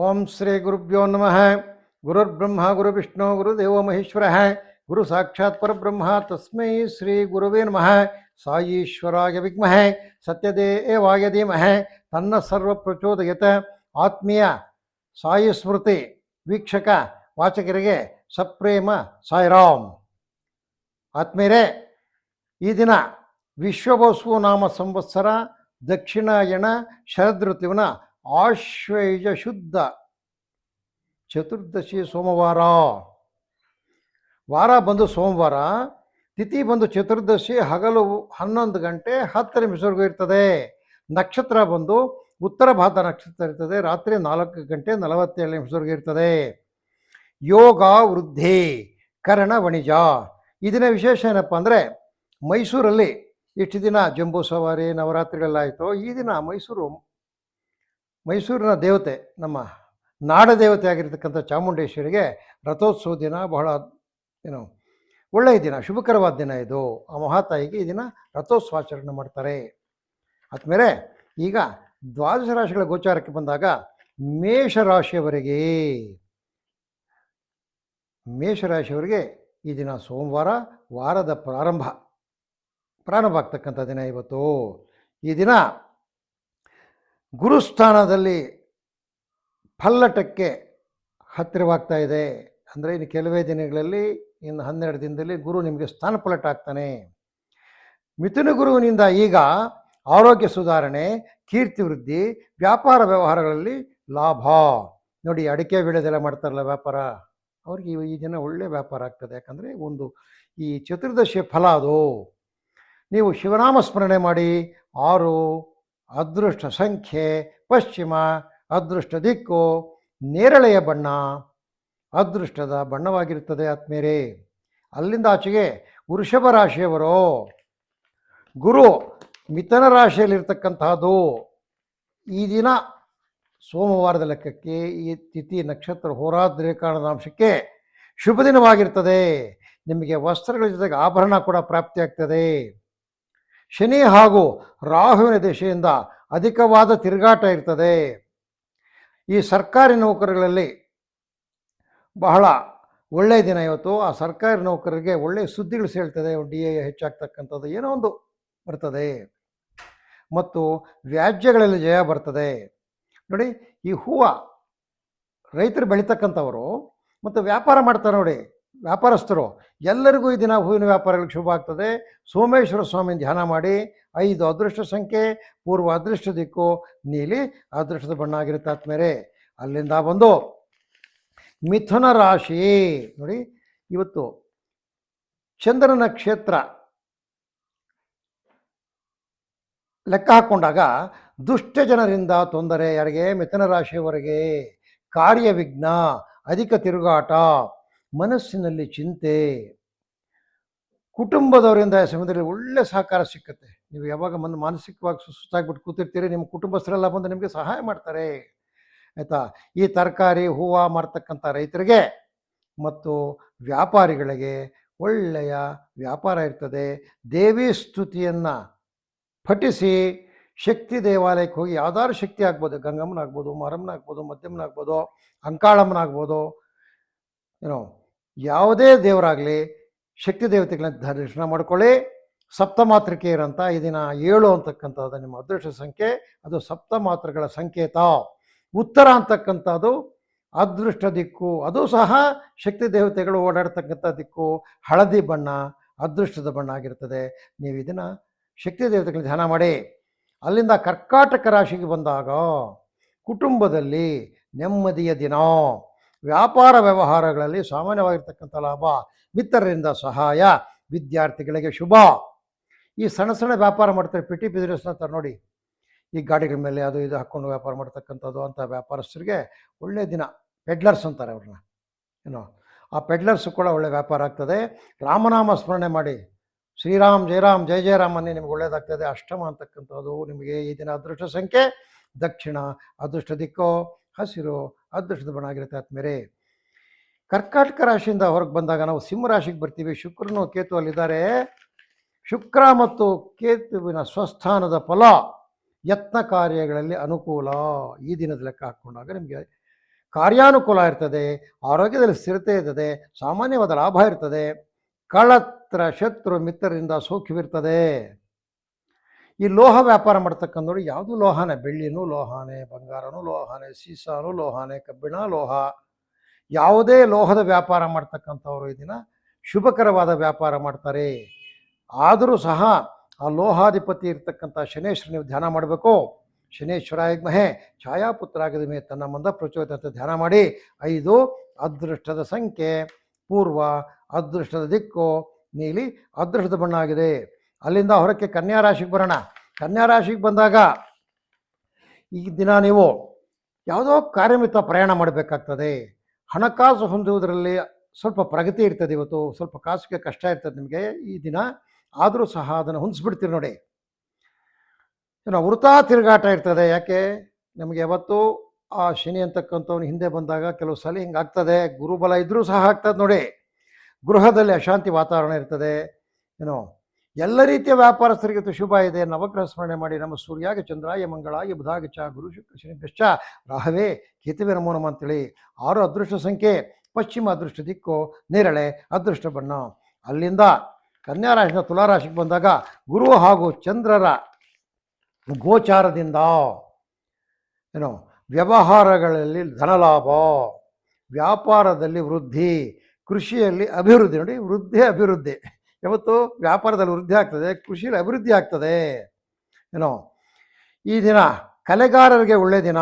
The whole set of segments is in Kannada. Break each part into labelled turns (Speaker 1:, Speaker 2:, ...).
Speaker 1: ಓಂ ಶ್ರೀ ಗುರುಭ್ಯೋ ನಮಃ. ಗುರುರ್ಬ್ರಹ್ಮ, ಗುರುವಿಷ್ಣು, ಗುರುದೇವೋ ಮಹೇಶ್ವರ. ಗುರು ಸಾಕ್ಷಾತ್ ಪರಬ್ರಹ್ಮ, ತಸ್ಮೈ ಶ್ರೀ ಗುರುವೇ ನಮಃ. ಸಾಯೀಶ್ವರಾಯ ವಿದ್ಮಹೆ ಸತ್ಯದೇವಾಯ ಧೀಮಹೆ. ತನ್ನ ಸರ್ವ ಪ್ರಚೋದಯತ. ಆತ್ಮೀಯ ಸಾಯಿ ಸ್ಮೃತಿ ವೀಕ್ಷಕ ವಾಚಕರಿಗೆ ಸಪ್ರೇಮ ಸಾಯಿರಾಮ್. ಆತ್ಮೀಯರೇ, ಈ ದಿನ ವಿಶ್ವವಸು ನಾಮ ಸಂವತ್ಸರ ದಕ್ಷಿಣಾಯಣ ಶರದ್ ಋತುವಿನ ಆಶ್ವಯುಜ ಶುದ್ಧ. ಚತುರ್ದಶಿ ಸೋಮವಾರ. ವಾರ ಬಂದು ಸೋಮವಾರ, ತಿಥಿ ಬಂದು ಚತುರ್ದಶಿ ಹಗಲು ಹನ್ನೊಂದು ಗಂಟೆ ಹತ್ತು ನಿಮಿಷವರೆಗೂ ಇರ್ತದೆ. ನಕ್ಷತ್ರ ಬಂದು ಉತ್ತರ ಭಾರತ ನಕ್ಷತ್ರ ಇರ್ತದೆ, ರಾತ್ರಿ ನಾಲ್ಕು ಗಂಟೆ ನಲವತ್ತೇಳು ನಿಮಿಷವರೆಗೂ ಇರ್ತದೆ. ಯೋಗ ವೃದ್ಧಿ, ಕರ್ಣ ವಣಿಜ. ಇದನ್ನ ವಿಶೇಷ ಏನಪ್ಪ ಅಂದರೆ, ಮೈಸೂರಲ್ಲಿ ಇಷ್ಟು ದಿನ ಜಂಬೂ ಸವಾರಿ ನವರಾತ್ರಿಗಳೆಲ್ಲಾಯಿತು ಈ ದಿನ ಮೈಸೂರು ಮೈಸೂರಿನ ದೇವತೆ, ನಮ್ಮ ನಾಡ ದೇವತೆ ಆಗಿರತಕ್ಕಂಥ ಚಾಮುಂಡೇಶ್ವರಿಗೆ ರಥೋತ್ಸವ ದಿನ ಬಹಳ ಏನು ಒಳ್ಳೆಯ ದಿನ, ಶುಭಕರವಾದ ದಿನ ಇದು. ಆ ಮಹಾತಾಯಿಗೆ ಈ ದಿನ ರಥೋತ್ಸವಾಚರಣೆ ಮಾಡ್ತಾರೆ. ಆದಮೇಲೆ ಈಗ ದ್ವಾದಶ ರಾಶಿಗಳ ಗೋಚಾರಕ್ಕೆ ಬಂದಾಗ ಮೇಷರಾಶಿಯವರಿಗೆ ಮೇಷರಾಶಿಯವರಿಗೆ ಈ ದಿನ ಸೋಮವಾರ, ವಾರದ ಪ್ರಾರಂಭ ಪ್ರಾರಂಭ ಆಗ್ತಕ್ಕಂಥ ದಿನ ಇವತ್ತು. ಈ ದಿನ ಗುರುಸ್ಥಾನದಲ್ಲಿ ಫಲ್ಲಟಕ್ಕೆ ಹತ್ತಿರವಾಗ್ತಾ ಇದೆ. ಅಂದರೆ ಇನ್ನು ಕೆಲವೇ ದಿನಗಳಲ್ಲಿ, ಇನ್ನು ಹನ್ನೆರಡು ದಿನದಲ್ಲಿ ಗುರು ನಿಮಗೆ ಸ್ಥಾನ ಪಲ್ಲಟ ಆಗ್ತಾನೆ ಮಿಥುನ ಗುರುವಿನಿಂದ ಈಗ ಆರೋಗ್ಯ ಸುಧಾರಣೆ, ಕೀರ್ತಿ ವೃದ್ಧಿ, ವ್ಯಾಪಾರ ವ್ಯವಹಾರಗಳಲ್ಲಿ ಲಾಭ. ನೋಡಿ, ಅಡಿಕೆ ಬೆಳೆದೆಲ್ಲ ಮಾಡ್ತಾರಲ್ಲ ವ್ಯಾಪಾರ. ಅವ್ರಿಗೆ ಈ ದಿನ ಒಳ್ಳೆ ವ್ಯಾಪಾರ ಆಗ್ತದೆ. ಯಾಕಂದರೆ ಒಂದು ಈ ಚತುರ್ದಶಿ ಫಲ ಅದು. ನೀವು ಶಿವನಾಮ ಸ್ಮರಣೆ ಮಾಡಿ ಆರು ಅದೃಷ್ಟ ಸಂಖ್ಯೆ, ಪಶ್ಚಿಮ, ಅದೃಷ್ಟ ದಿಕ್ಕು, ನೇರಳೆಯ ಬಣ್ಣ. ಅದೃಷ್ಟದ ಬಣ್ಣವಾಗಿರುತ್ತದೆ ಆತ್ಮೇರೆ ಅಲ್ಲಿಂದ ಆಚೆಗೆ ವೃಷಭ ರಾಶಿಯವರು. ಗುರು ಮಿಥನ ರಾಶಿಯಲ್ಲಿರ್ತಕ್ಕಂತಹದ್ದು. ಈ ದಿನ ಸೋಮವಾರದ ಲೆಕ್ಕಕ್ಕೆ, ಈ ತಿಥಿ ನಕ್ಷತ್ರ ಹೋರಾದ್ರೆ ಕಾರಣದ ಅಂಶಕ್ಕೆ ಶುಭ ದಿನವಾಗಿರ್ತದೆ ನಿಮಗೆ ವಸ್ತ್ರಗಳ ಜೊತೆಗೆ ಆಭರಣ ಕೂಡ ಪ್ರಾಪ್ತಿಯಾಗ್ತದೆ. ಶನಿ ಹಾಗೂ ರಾಹುವಿನ ದಿಶೆಯಿಂದ ಅಧಿಕವಾದ ತಿರುಗಾಟ ಇರ್ತದೆ. ಈ ಸರ್ಕಾರಿ ನೌಕರಗಳಲ್ಲಿ ಬಹಳ ಒಳ್ಳೆಯ ದಿನ ಇವತ್ತು. ಆ ಸರ್ಕಾರಿ ನೌಕರರಿಗೆ ಒಳ್ಳೆಯ ಸುದ್ದಿಗಳು ಸೇಳ್ತದೆ. ಡಿ ಎ ಹೆಚ್ಚಾಗ್ತಕ್ಕಂಥದ್ದು ಏನೋ ಒಂದು ಬರ್ತದೆ. ಮತ್ತು ವ್ಯಾಜ್ಯಗಳಲ್ಲಿ ಜಯ ಬರ್ತದೆ. ನೋಡಿ, ಈ ಹೂವು ರೈತರು ಬೆಳೀತಕ್ಕಂಥವರು ಮತ್ತು ವ್ಯಾಪಾರ ಮಾಡ್ತಾರೆ ನೋಡಿ. ವ್ಯಾಪಾರಸ್ಥರು, ಎಲ್ಲರಿಗೂ ಈ ದಿನ ಹೂವಿನ ವ್ಯಾಪಾರಗಳಿಗೆ ಶುಭ ಆಗ್ತದೆ. ಸೋಮೇಶ್ವರ ಸ್ವಾಮಿ ಧ್ಯಾನ ಮಾಡಿ, ಐದು ಅದೃಷ್ಟ ಸಂಖ್ಯೆ, ಪೂರ್ವ ಅದೃಷ್ಟ ದಿಕ್ಕು, ನೀಲಿ ಅದೃಷ್ಟದ ಬಣ್ಣ ಆಗಿರುತ್ತೆ ಆದ್ಮೇಲೆ ಅಲ್ಲಿಂದ ಬಂದು ಮಿಥುನ ರಾಶಿ, ನೋಡಿ, ಇವತ್ತು ಚಂದ್ರನ ಕ್ಷೇತ್ರ ಲೆಕ್ಕ ಹಾಕ್ಕೊಂಡಾಗ ದುಷ್ಟ ಜನರಿಂದ ತೊಂದರೆ, ಯಾರಿಗೆ? ಮಿಥುನ ರಾಶಿಯವರೆಗೆ. ಕಾರ್ಯವಿಘ್ನ, ಅಧಿಕ ತಿರುಗಾಟ. ಮನಸ್ಸಿನಲ್ಲಿ ಚಿಂತೆ. ಕುಟುಂಬದವರಿಂದ ಸಮಯದಲ್ಲಿ ಒಳ್ಳೆ ಸಹಕಾರ ಸಿಕ್ಕತ್ತೆ. ನೀವು ಯಾವಾಗ ಮನ, ಮಾನಸಿಕವಾಗಿ ಸುಸ್ತಾಗ್ಬಿಟ್ಟು ಕೂತಿರ್ತೀರಿ, ನಿಮ್ಮ ಕುಟುಂಬಸ್ಥರೆಲ್ಲ ಬಂದು ನಿಮಗೆ ಸಹಾಯ ಮಾಡ್ತಾರೆ. ಆಯಿತಾ? ಈ ತರಕಾರಿ, ಹೂವು ಮಾರ್ತಕ್ಕಂಥ ರೈತರಿಗೆ ಮತ್ತು ವ್ಯಾಪಾರಿಗಳಿಗೆ ಒಳ್ಳೆಯ ವ್ಯಾಪಾರ ಇರ್ತದೆ. ದೇವಿ ಸ್ತುತಿಯನ್ನು ಪಠಿಸಿ ಶಕ್ತಿ ದೇವಾಲಯಕ್ಕೆ ಹೋಗಿ ಯಾವ್ದಾದ್ರು ಶಕ್ತಿ ಆಗ್ಬೋದು. ಗಂಗಮ್ಮನ ಮರಮ್ಮನಾಗ್ಬೋದು ಮಧ್ಯಮನಾಗ್ಬೋದು ಅಂಕಾಳಮ್ಮನಾಗ್ಬೋದು ಏನೋ ಯಾವುದೇ ದೇವರಾಗಲಿ, ಶಕ್ತಿ ದೇವತೆಗಳನ್ನ ದರ್ಶನ ಮಾಡ್ಕೊಳ್ಳಿ. ಈ ದಿನ ಏಳು ಅಂತಕ್ಕಂಥದ್ದು ನಿಮ್ಮ ಅದೃಷ್ಟ ಸಂಖ್ಯೆ. ಅದು ಸಪ್ತಮಾತೃಗಳ ಸಂಕೇತ. ಉತ್ತರ ಅಂತಕ್ಕಂಥದ್ದು ಅದೃಷ್ಟ ದಿಕ್ಕು. ಅದು ಸಹ ಶಕ್ತಿ ದೇವತೆಗಳು ಓಡಾಡ್ತಕ್ಕಂಥ ದಿಕ್ಕು. ಹಳದಿ ಬಣ್ಣ, ಅದೃಷ್ಟದ ಬಣ್ಣ ಆಗಿರ್ತದೆ. ನೀವು ಇದನ್ನು ಶಕ್ತಿ ದೇವತೆಗಳ ಧ್ಯಾನ ಮಾಡಿ. ಅಲ್ಲಿಂದ ಕರ್ಕಾಟಕ ರಾಶಿಗೆ ಬಂದಾಗ ಕುಟುಂಬದಲ್ಲಿ ನೆಮ್ಮದಿಯ ದಿನ. ವ್ಯಾಪಾರ ವ್ಯವಹಾರಗಳಲ್ಲಿ ಸಾಮಾನ್ಯವಾಗಿರ್ತಕ್ಕಂಥ ಲಾಭ, ಮಿತ್ರರಿಂದ ಸಹಾಯ, ವಿದ್ಯಾರ್ಥಿಗಳಿಗೆ ಶುಭ. ಈ ಸಣ್ಣ ಸಣ್ಣ ವ್ಯಾಪಾರ ಮಾಡ್ತಾರೆ ಪಿಟಿ ಬಿಸ್ನೆಸ್ ಅಂತಾರೆ ನೋಡಿ. ಈ ಗಾಡಿಗಳ ಮೇಲೆ ಅದು ಇದು ಹಾಕ್ಕೊಂಡು ವ್ಯಾಪಾರ ಮಾಡ್ತಕ್ಕಂಥದ್ದು ಅಂತ ವ್ಯಾಪಾರಸ್ಥರಿಗೆ ಒಳ್ಳೆಯ ದಿನ. ಪೆಡ್ಲರ್ಸ್ ಅಂತಾರೆ ಅವ್ರನ್ನ. ಏನೋ, ಆ ಪೆಡ್ಲರ್ಸ್ ಕೂಡ ಒಳ್ಳೆ ವ್ಯಾಪಾರ ಆಗ್ತದೆ. ರಾಮನಾಮ ಸ್ಮರಣೆ ಮಾಡಿ. ಶ್ರೀರಾಮ್, ಜಯರಾಮ್, ಜಯ ಜಯರಾಮ್ ಅನ್ನೇ ನಿಮ್ಗೆ ಒಳ್ಳೇದಾಗ್ತದೆ. ಅಷ್ಟಮ ಅಂತಕ್ಕಂಥದ್ದು ನಿಮಗೆ ಈ ದಿನ ಅದೃಷ್ಟ ಸಂಖ್ಯೆ, ದಕ್ಷಿಣ, ಅದೃಷ್ಟ ದಿಕ್ಕೋ, ಹಸಿರು ಅದೃಷ್ಟದ ಬಣ್ಣ ಆಗಿರುತ್ತೆ ಆತ್ಮೇರೆ ಕರ್ಕಾಟಕ ರಾಶಿಯಿಂದ ಹೊರಗೆ ಬಂದಾಗ ನಾವು ಸಿಂಹ ರಾಶಿಗೆ ಬರ್ತೀವಿ. ಶುಕ್ರನು ಕೇತು ಅಲ್ಲಿದ್ದಾರೆ ಶುಕ್ರ ಮತ್ತು ಕೇತುವಿನ ಸ್ವಸ್ಥಾನದ ಫಲ ಯತ್ನ ಕಾರ್ಯಗಳಲ್ಲಿ ಅನುಕೂಲ ಈ ದಿನದ ಲೆಕ್ಕ ಹಾಕ್ಕೊಂಡಾಗ ನಿಮಗೆ ಕಾರ್ಯಾನುಕೂಲ ಇರ್ತದೆ, ಆರೋಗ್ಯದಲ್ಲಿ ಸ್ಥಿರತೆ ಇರ್ತದೆ, ಸಾಮಾನ್ಯವಾದ ಲಾಭ ಇರ್ತದೆ ಕಳತ್ರ ಶತ್ರು, ಮಿತ್ರರಿಂದ ಸೌಖ್ಯವಿರ್ತದೆ. ಈ ಲೋಹ ವ್ಯಾಪಾರ ಮಾಡ್ತಕ್ಕಂಥವ್ರು ಯಾವುದು ಲೋಹನೇ? ಬೆಳ್ಳಿನೂ ಲೋಹಾನೆ, ಬಂಗಾರನೂ ಲೋಹಾನೆ, ಸೀಸಾನು ಲೋಹಾನೆ, ಕಬ್ಬಿಣ ಲೋಹ. ಯಾವುದೇ ಲೋಹದ ವ್ಯಾಪಾರ ಮಾಡ್ತಕ್ಕಂಥವ್ರು ಇದನ್ನು ಶುಭಕರವಾದ ವ್ಯಾಪಾರ ಮಾಡ್ತಾರೆ. ಆದರೂ ಸಹ ಆ ಲೋಹಾಧಿಪತಿ ಇರ್ತಕ್ಕಂಥ ಶನೇಶ್ವರ ನೀವು ಧ್ಯಾನ ಮಾಡಬೇಕು. ಶನೇಶ್ವರ ಮಹೆ ಛಾಯಾಪುತ್ರ ಆಗಿದ ಮೇಲೆ ತನ್ನ ಮಂದ ಪ್ರಚೋದಿತ ಅಂತ ಧ್ಯಾನ ಮಾಡಿ, ಐದು ಅದೃಷ್ಟದ ಸಂಖ್ಯೆ, ಪೂರ್ವ ಅದೃಷ್ಟದ ದಿಕ್ಕು, ನೀಲಿ ಅದೃಷ್ಟದ ಬಣ್ಣ ಆಗಿದೆ ಅಲ್ಲಿಂದ ಹೊರಕ್ಕೆ ಕನ್ಯಾ ರಾಶಿಗೆ ಬರೋಣ. ಕನ್ಯಾ ರಾಶಿಗೆ ಬಂದಾಗ ಈ ದಿನ ನೀವು ಯಾವುದೋ ಕಾರ್ಯಮಿತ ಪ್ರಯಾಣ ಮಾಡಬೇಕಾಗ್ತದೆ. ಹಣಕಾಸು ಹೊಂದುವುದರಲ್ಲಿ ಸ್ವಲ್ಪ ಪ್ರಗತಿ ಇರ್ತದೆ ಇವತ್ತು. ಸ್ವಲ್ಪ ಕಾಸಿಗೆ ಕಷ್ಟ ಇರ್ತದೆ ನಿಮಗೆ ಈ ದಿನ. ಆದರೂ ಸಹ ಅದನ್ನು ಹೊಂದಿಸ್ಬಿಡ್ತೀರಿ ನೋಡಿ. ಏನೋ ವೃತಾ ತಿರುಗಾಟ ಇರ್ತದೆ. ಯಾಕೆ? ನಮಗೆ ಯಾವತ್ತು ಆ ಶನಿ ಅಂತಕ್ಕಂಥವ್ನು ಹಿಂದೆ ಬಂದಾಗ ಕೆಲವು ಸಲ ಹಿಂಗಾಗ್ತದೆ ಗುರುಬಲ ಇದ್ದರೂ ಸಹ ಆಗ್ತದೆ ನೋಡಿ. ಗೃಹದಲ್ಲಿ ಅಶಾಂತಿ ವಾತಾವರಣ ಇರ್ತದೆ. ಏನೋ ಎಲ್ಲ ರೀತಿಯ ವ್ಯಾಪಾರಸ್ಥರಿಗೆ ಶುಭ ಇದೆ. ನವಗ್ರಹ ಸ್ಮರಣೆ ಮಾಡಿ. ನಮ್ಮ ಸೂರ್ಯಾಗ ಚಂದ್ರಾಯ ಮಂಗಳಾಯ ಬುಧಾಗ ಚ, ಗುರು ಶುಕ್ರ ಶನಿ ಬೆಶ್ಚ ರಾಹವೇ, ಕೇತುವೆ ನಮೋ ನಮ ಅಂತೇಳಿ ಆರು ಅದೃಷ್ಟ ಸಂಖ್ಯೆ. ಪಶ್ಚಿಮ ಅದೃಷ್ಟ ದಿಕ್ಕು, ನೇರಳೆ ಅದೃಷ್ಟ ಬಣ್ಣ. ಅಲ್ಲಿಂದ ಕನ್ಯಾ ರಾಶಿನ ತುಲಾರಾಶಿಗೆ ಬಂದಾಗ ಗುರು ಹಾಗೂ ಚಂದ್ರರ ಗೋಚಾರದಿಂದ ಏನು ವ್ಯವಹಾರಗಳಲ್ಲಿ ಧನಲಾಭ ವ್ಯಾಪಾರದಲ್ಲಿ ವೃದ್ಧಿ, ಕೃಷಿಯಲ್ಲಿ ಅಭಿವೃದ್ಧಿ ನೋಡಿ ವೃದ್ಧಿ ಅಭಿವೃದ್ಧಿ. ಯಾವತ್ತು ವ್ಯಾಪಾರದಲ್ಲಿ ವೃದ್ಧಿ ಆಗ್ತದೆ, ಕೃಷಿಯಲ್ಲಿ ಅಭಿವೃದ್ಧಿ ಆಗ್ತದೆ. ಏನೋ, ಈ ದಿನ ಕಲೆಗಾರರಿಗೆ ಒಳ್ಳೆಯ ದಿನ.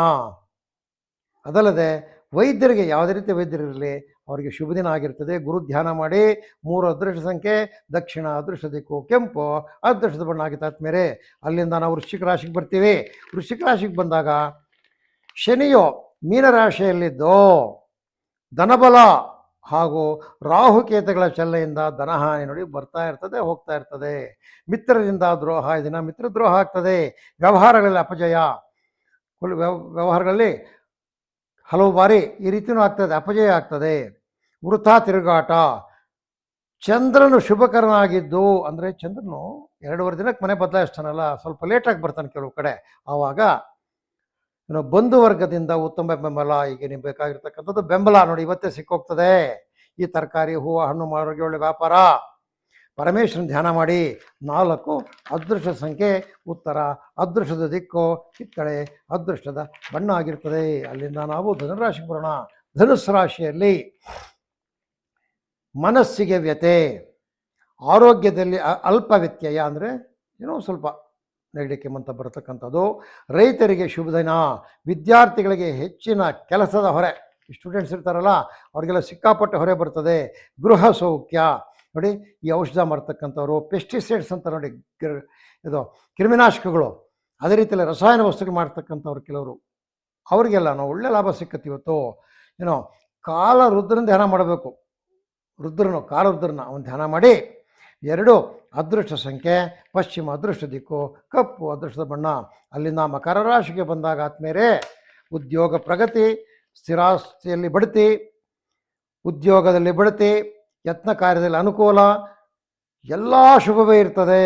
Speaker 1: ಅದಲ್ಲದೆ ವೈದ್ಯರಿಗೆ ಯಾವುದೇ ರೀತಿ ವೈದ್ಯರಿರಲಿ ಅವರಿಗೆ ಶುಭ ದಿನ ಆಗಿರ್ತದೆ. ಗುರು ಧ್ಯಾನ ಮಾಡಿ, ಮೂರು ಅದೃಷ್ಟ ಸಂಖ್ಯೆ, ದಕ್ಷಿಣ ಅದೃಷ್ಟ ದಿಕ್ಕು, ಕೆಂಪು ಅದೃಷ್ಟದ ಬಣ್ಣ ಆಗಿತ್ತು ಮೇಲೆ ಅಲ್ಲಿಂದ ನಾವು ವೃಶ್ಚಿಕ ರಾಶಿಗೆ ಬರ್ತೀವಿ. ವೃಶ್ಚಿಕ ರಾಶಿಗೆ ಬಂದಾಗ ಶನಿಯು ಮೀನರಾಶಿಯಲ್ಲಿದ್ದು, ಧನಬಲ ಹಾಗೂ ರಾಹುಕೇತುಗಳ ಚಲ್ಲೆಯಿಂದ ಧನಹಾನಿ ನೋಡಿ ಬರ್ತಾ ಇರ್ತದೆ, ಹೋಗ್ತಾ ಇರ್ತದೆ. ಮಿತ್ರರಿಂದ ದ್ರೋಹ ಇದನ್ನ ದಿನ ಮಿತ್ರ ದ್ರೋಹ ಆಗ್ತದೆ. ವ್ಯವಹಾರಗಳಲ್ಲಿ ಅಪಜಯ. ಕುಲ್ ವ್ಯವ- ವ್ಯವಹಾರಗಳಲ್ಲಿ ಹಲವು ಬಾರಿ ಈ ರೀತಿಯೂ ಆಗ್ತದೆ, ಅಪಜಯ ಆಗ್ತದೆ. ವೃಥಾ ತಿರುಗಾಟ. ಚಂದ್ರನು ಶುಭಕರನಾಗಿದ್ದು, ಅಂದರೆ ಚಂದ್ರನು ಎರಡೂವರೆ ದಿನಕ್ಕೆ ಮನೆ ಬದಲಾಯಿಸ್ತಾನಲ್ಲ, ಸ್ವಲ್ಪ ಲೇಟಾಗಿ ಬರ್ತಾನೆ ಕೆಲವು ಕಡೆ. ಆವಾಗ ಏನು ಬಂಧು ವರ್ಗದಿಂದ ಉತ್ತಮ ಬೆಂಬಲ ಈಗ ನಿಮ್ಗೆ ಬೇಕಾಗಿರ್ತಕ್ಕಂಥದ್ದು ಬೆಂಬಲ ನೋಡಿ ಇವತ್ತೇ ಸಿಕ್ಕೋಗ್ತದೆ. ಈ ತರಕಾರಿ, ಹೂವು, ಹಣ್ಣು ಮಾರೋರಿಗೆ ಒಳ್ಳೆ ವ್ಯಾಪಾರ. ಪರಮೇಶ್ವರನ ಧ್ಯಾನ ಮಾಡಿ ನಾಲ್ಕು ಅದೃಷ್ಟ ಸಂಖ್ಯೆ, ಉತ್ತರ ಅದೃಷ್ಟದ ದಿಕ್ಕು, ಕಿತ್ತಳೆ ಅದೃಷ್ಟದ ಬಣ್ಣ ಆಗಿರ್ತದೆ. ಅಲ್ಲಿಂದ ನಾವು ಧನುರಾಶಿ ಬರೋಣ ಧನುಸ್ ರಾಶಿಯಲ್ಲಿ ಮನಸ್ಸಿಗೆ ವ್ಯತೆ ಆರೋಗ್ಯದಲ್ಲಿ ಅಲ್ಪ ವ್ಯತ್ಯಯ ಅಂದರೆ ಏನೋ ಸ್ವಲ್ಪ ನೆಗಡಿಕೆ ಕೆಮ್ಮಂತ ಬರತಕ್ಕಂಥದ್ದು. ರೈತರಿಗೆ ಶುಭ ದಿನ. ವಿದ್ಯಾರ್ಥಿಗಳಿಗೆ ಹೆಚ್ಚಿನ ಕೆಲಸದ ಹೊರೆ. ಸ್ಟೂಡೆಂಟ್ಸ್ ಇರ್ತಾರಲ್ಲ, ಅವ್ರಿಗೆಲ್ಲ ಸಿಕ್ಕಾಪಟ್ಟೆ ಹೊರೆ ಬರ್ತದೆ. ಗೃಹ ಸೌಖ್ಯ. ನೋಡಿ, ಈ ಔಷಧ ಮಾಡ್ತಕ್ಕಂಥವ್ರು ಪೆಸ್ಟಿಸೈಡ್ಸ್ ಅಂತ ನೋಡಿ ಇದು ಕ್ರಿಮಿನಾಶಕಗಳು. ಅದೇ ರೀತಿಯಲ್ಲಿ ರಸಾಯನ ವಸ್ತುಗಳು ಮಾಡ್ತಕ್ಕಂಥವ್ರು ಕೆಲವರು. ಅವರಿಗೆಲ್ಲ ನಾವು ಒಳ್ಳೆ ಲಾಭ ಸಿಕ್ಕತ್ತೆ ಇವತ್ತು. ಏನೋ, ಕಾಲ ರುದ್ರನ ಧ್ಯಾನ ಮಾಡಬೇಕು. ರುದ್ರನು ಕಾಲ ರುದ್ರನ ಅವನು ಧ್ಯಾನ ಮಾಡಿ. ಎರಡು ಅದೃಷ್ಟ ಸಂಖ್ಯೆ, ಪಶ್ಚಿಮ ಅದೃಷ್ಟ ದಿಕ್ಕು, ಕಪ್ಪು ಅದೃಷ್ಟದ ಬಣ್ಣ. ಅಲ್ಲಿಂದ ಮಕರ ರಾಶಿಗೆ ಬಂದಾಗ ಆದ್ಮೇಲೆ ಉದ್ಯೋಗ ಪ್ರಗತಿ, ಸ್ಥಿರಾಸ್ತಿಯಲ್ಲಿ ಬಡ್ತಿ, ಉದ್ಯೋಗದಲ್ಲಿ ಬಡ್ತಿ, ಯತ್ನ ಕಾರ್ಯದಲ್ಲಿ ಅನುಕೂಲ, ಎಲ್ಲ ಶುಭವೇ ಇರ್ತದೆ.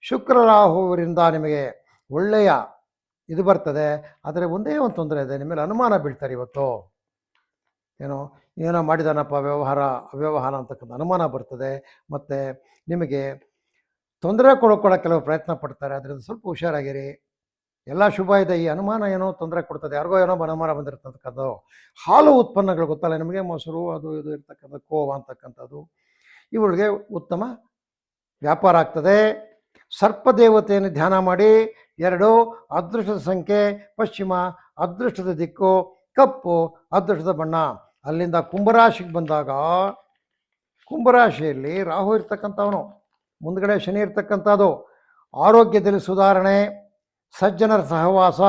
Speaker 1: ಶುಕ್ರ ರಾಹುವರಿಂದ ನಿಮಗೆ ಒಳ್ಳೆಯ ಇದು ಬರ್ತದೆ. ಆದರೆ ಒಂದೇ ಒಂದು ತೊಂದರೆ ಇದೆ, ನಿಮ್ಮ ಮೇಲೆ ಅನುಮಾನ ಬೀಳ್ತಾರೆ ಇವತ್ತು. ಏನೋ ಏನೋ ಮಾಡಿದಾನಪ್ಪ ವ್ಯವಹಾರ, ಅವ್ಯವಹಾರ ಅಂತಕ್ಕಂಥ ಅನುಮಾನ ಬರ್ತದೆ. ಮತ್ತು ನಿಮಗೆ ತೊಂದರೆ ಕೊಡೋಕೊಳ್ಳೋ ಕೆಲವು ಪ್ರಯತ್ನ ಪಡ್ತಾರೆ. ಅದರಿಂದ ಸ್ವಲ್ಪ ಹುಷಾರಾಗಿರಿ. ಎಲ್ಲ ಶುಭ ಇದೆ. ಈ ಅನುಮಾನ ಏನೋ ತೊಂದರೆ ಕೊಡ್ತದೆ. ಯಾರಿಗೋ ಏನೋ ಅನುಮಾನ ಬಂದಿರ್ತಕ್ಕಂಥದ್ದು ಹಾಲು ಉತ್ಪನ್ನಗಳು ಗೊತ್ತಲ್ಲ ನಿಮಗೆ? ಮೊಸರು, ಅದು, ಇದು ಇರ್ತಕ್ಕಂಥ ಕೋವ ಅಂತಕ್ಕಂಥದ್ದು. ಇವುಗಳಿಗೆ ಉತ್ತಮ ವ್ಯಾಪಾರ ಆಗ್ತದೆ. ಸರ್ಪದೇವತೆಯನ್ನು ಧ್ಯಾನ ಮಾಡಿ. ಎರಡು, ಅದೃಷ್ಟದ ಸಂಖ್ಯೆ, ಪಶ್ಚಿಮ, ಅದೃಷ್ಟದ ದಿಕ್ಕು, ಕಪ್ಪು, ಅದೃಷ್ಟದ ಬಣ್ಣ. ಅಲ್ಲಿಂದ ಕುಂಭರಾಶಿಗೆ ಬಂದಾಗ ಕುಂಭರಾಶಿಯಲ್ಲಿ ರಾಹು ಇರ್ತಕ್ಕಂಥವನು, ಮುಂದ್ಗಡೆ ಶನಿ ಇರ್ತಕ್ಕಂಥದ್ದು, ಆರೋಗ್ಯದಲ್ಲಿ ಸುಧಾರಣೆ, ಸಜ್ಜನರ ಸಹವಾಸ,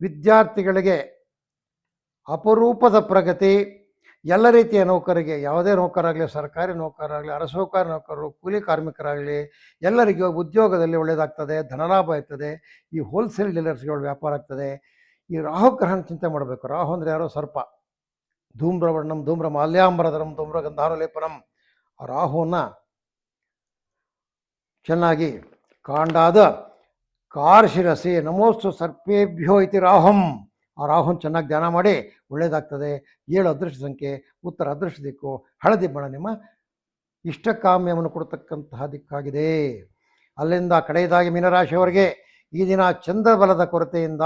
Speaker 1: ವಿದ್ಯಾರ್ಥಿಗಳಿಗೆ ಅಪರೂಪದ ಪ್ರಗತಿ, ಎಲ್ಲ ರೀತಿಯ ನೌಕರಿಗೆ, ಯಾವುದೇ ನೌಕರಾಗಲಿ, ಸರ್ಕಾರಿ ನೌಕರಾಗಲಿ ಅರಸೌಕಾರಿ ನೌಕರರು, ಕೂಲಿ ಕಾರ್ಮಿಕರಾಗಲಿ, ಎಲ್ಲರಿಗೂ ಉದ್ಯೋಗದಲ್ಲಿ ಒಳ್ಳೆಯದಾಗ್ತದೆ, ಧನಲಾಭ ಇರ್ತದೆ, ಈ ಹೋಲ್ಸೇಲ್ ಡೀಲರ್ಸ್ಗಳು ವ್ಯಾಪಾರ ಆಗ್ತದೆ. ಈ ರಾಹು ಗ್ರಹಣ ಚಿಂತೆ ಮಾಡಬೇಕು. ರಾಹು ಅಂದರೆ ಯಾರೋ ಸರ್ಪ. ಧೂಮ್ರವರ್ಣಂ ಧೂಮ್ರ ಮಾಲ್ಯಾಂಬರಧರಂ ಧೂಮ್ರ ಗಂಧಾರಲೇಪನಂ ಆ ರಾಹುವನ್ನು ಚೆನ್ನಾಗಿ ಕಾಂಡಾದ ಕಾರ್ಶಿರಸಿ ನಮೋಸ್ತು ಸರ್ಪೇಭ್ಯೋ ಇತಿ ರಾಹುಂ. ಆ ರಾಹುನ್ ಚೆನ್ನಾಗಿ ಧ್ಯಾನ ಮಾಡಿ ಒಳ್ಳೆಯದಾಗ್ತದೆ ಏಳು ಅದೃಷ್ಟ ಸಂಖ್ಯೆ, ಉತ್ತರ ಅದೃಷ್ಟ ದಿಕ್ಕು, ಹಳದಿ ಬಣ ನಿಮ್ಮ ಇಷ್ಟಕಾಮ್ಯವನ್ನು ಕೊಡ್ತಕ್ಕಂತಹ ದಿಕ್ಕಾಗಿದೆ. ಅಲ್ಲಿಂದ ಕಡೆಯದಾಗಿ ಮೀನರಾಶಿಯವರಿಗೆ ಈ ದಿನ ಚಂದ್ರಬಲದ ಕೊರತೆಯಿಂದ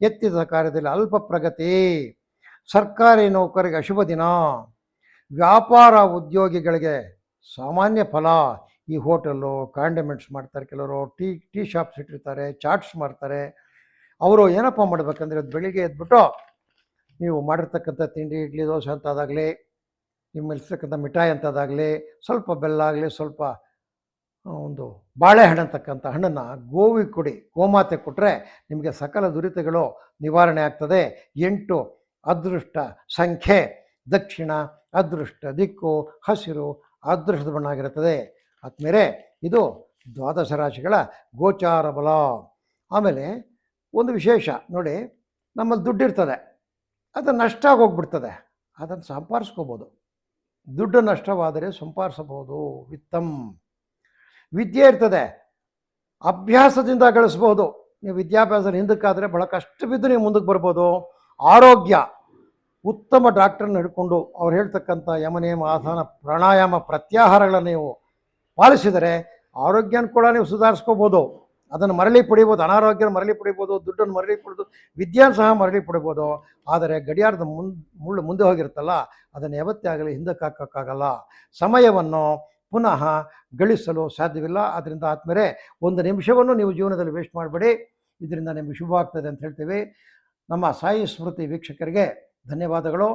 Speaker 1: ಎತ್ತಿದ ಕಾರ್ಯದಲ್ಲಿ ಅಲ್ಪ ಪ್ರಗತಿ. ಸರ್ಕಾರಿ ನೌಕರಿಗೆ ಅಶುಭ ದಿನ. ವ್ಯಾಪಾರ ಉದ್ಯೋಗಿಗಳಿಗೆ ಸಾಮಾನ್ಯ ಫಲ. ಈ ಹೋಟೆಲ್ಲು ಕಾಂಡಿಮೆಂಟ್ಸ್ ಮಾಡ್ತಾರೆ ಕೆಲವರು, ಟೀ ಟೀ ಶಾಪ್ಸ್ ಇಟ್ಟಿರ್ತಾರೆ, ಚಾಟ್ಸ್ ಮಾಡ್ತಾರೆ. ಅವರು ಏನಪ್ಪ ಮಾಡಬೇಕಂದ್ರೆ ಅದು ಬೆಳಿಗ್ಗೆ ಎದ್ಬಿಟ್ಟು ನೀವು ಮಾಡಿರ್ತಕ್ಕಂಥ ತಿಂಡಿ, ಇಡ್ಲಿ, ದೋಸೆ ಅಂಥದ್ದಾಗಲಿ ನಿಮ್ಮಲ್ಲಿರ್ತಕ್ಕಂಥ ಮಿಠಾಯಿ ಅಂಥದ್ದಾಗಲಿ, ಸ್ವಲ್ಪ ಬೆಲ್ಲ ಆಗಲಿ, ಸ್ವಲ್ಪ ಒಂದು ಬಾಳೆಹಣ್ಣು ಅಂತಕ್ಕಂಥ ಹಣ್ಣನ್ನು ಗೋವಿಗೆ ಕೊಡಿ. ಗೋಮಾತೆ ಕೊಟ್ಟರೆ ನಿಮಗೆ ಸಕಲ ದುರಿತಗಳು ನಿವಾರಣೆ ಆಗ್ತದೆ. ಎಂಟು ಅದೃಷ್ಟ, ಸಂಖ್ಯೆ, ದಕ್ಷಿಣ, ಅದೃಷ್ಟ, ದಿಕ್ಕು, ಹಸಿರು, ಅದೃಷ್ಟದ ಬಣ್ಣ ಆಗಿರುತ್ತದೆ. ಆದ್ಮೇಲೆ ಇದು ದ್ವಾದಶ ರಾಶಿಗಳ ಗೋಚಾರ ಬಲ. ಆಮೇಲೆ ಒಂದು ವಿಶೇಷ, ನೋಡಿ, ನಮ್ಮಲ್ಲಿ ದುಡ್ಡಿರ್ತದೆ. ಅದು ನಷ್ಟ ಆಗೋಗ್ಬಿಡ್ತದೆ. ಅದನ್ನು ಸಂಪಾದಿಸ್ಕೋಬೋದು ದುಡ್ಡು ನಷ್ಟವಾದರೆ ಸಂಪಾದಿಸಬಹುದು ವಿತ್ತಂ. ವಿದ್ಯೆ ಇರ್ತದೆ. ಅಭ್ಯಾಸದಿಂದ ಗಳಿಸ್ಬೋದು. ನೀವು ವಿದ್ಯಾಭ್ಯಾಸ ಹಿಂದಕ್ಕಾದರೆ ಬಹಳ ಕಷ್ಟ ಬಿದ್ದು ನೀವು ಮುಂದಕ್ಕೆ ಬರ್ಬೋದು. ಆರೋಗ್ಯ ಉತ್ತಮ ಡಾಕ್ಟರ್ನ ಹಿಡ್ಕೊಂಡು ಅವ್ರು ಹೇಳ್ತಕ್ಕಂಥ ಯಮನಿಯಮ ಆಸನ, ಪ್ರಾಣಾಯಾಮ ಪ್ರತ್ಯಾಹಾರಗಳನ್ನು ನೀವು ಪಾಲಿಸಿದರೆ ಆರೋಗ್ಯನ ಕೂಡ ನೀವು ಸುಧಾರಿಸ್ಕೋಬೋದು. ಅದನ್ನು ಮರಳಿ ಪಡಿಬೋದು, ಅನಾರೋಗ್ಯನ ಮರಳಿ ಪಡಿಬೋದು, ದುಡ್ಡನ್ನು ಮರಳಿ ಪಡೆದು ವಿದ್ಯಾನ ಸಹ ಮರಳಿ ಪಡಿಬೋದು. ಆದರೆ ಗಡಿಯಾರದ ಮುಳ್ಳು ಮುಂದೆ ಹೋಗಿರುತ್ತಲ್ಲ, ಅದನ್ನು ಯಾವತ್ತೇ ಆಗಲಿ ಹಿಂದಕ್ಕೆ ಹಾಕೋಕ್ಕಾಗಲ್ಲ. ಸಮಯವನ್ನು ಪುನಃ ಗಳಿಸಲು ಸಾಧ್ಯವಿಲ್ಲ. ಅದರಿಂದ ಆದಮೇಲೆ ಒಂದು ನಿಮಿಷವನ್ನು ನೀವು ಜೀವನದಲ್ಲಿ ವೇಸ್ಟ್ ಮಾಡಬೇಡಿ. ಇದರಿಂದ ನಿಮಗೆ ಶುಭ ಅಂತ ಹೇಳ್ತೀವಿ. ನಮ್ಮ ಸಾಯಿ ಸ್ಮೃತಿ ವೀಕ್ಷಕರಿಗೆ ಧನ್ಯವಾದಗಳು.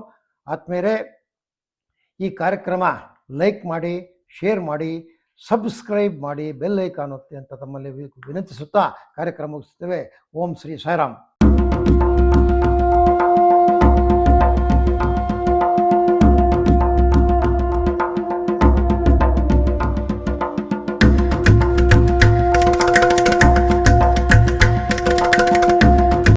Speaker 1: ಆತ್ಮೇರೆ ಈ ಕಾರ್ಯಕ್ರಮ ಲೈಕ್ ಮಾಡಿ, ಶೇರ್ ಮಾಡಿ, ಸಬ್ಸ್ಕ್ರೈಬ್ ಮಾಡಿ, ಬೆಲ್ ಐಕಾನ್ ಒತ್ತಿ ಅಂತ ತಮ್ಮಲ್ಲಿ ವಿನಂತಿಸುತ್ತಾ ಕಾರ್ಯಕ್ರಮ ಮುಗಿಸ್ತೇವೆ ಓಂ ಶ್ರೀ ಸಾಯಿರಾಮ್.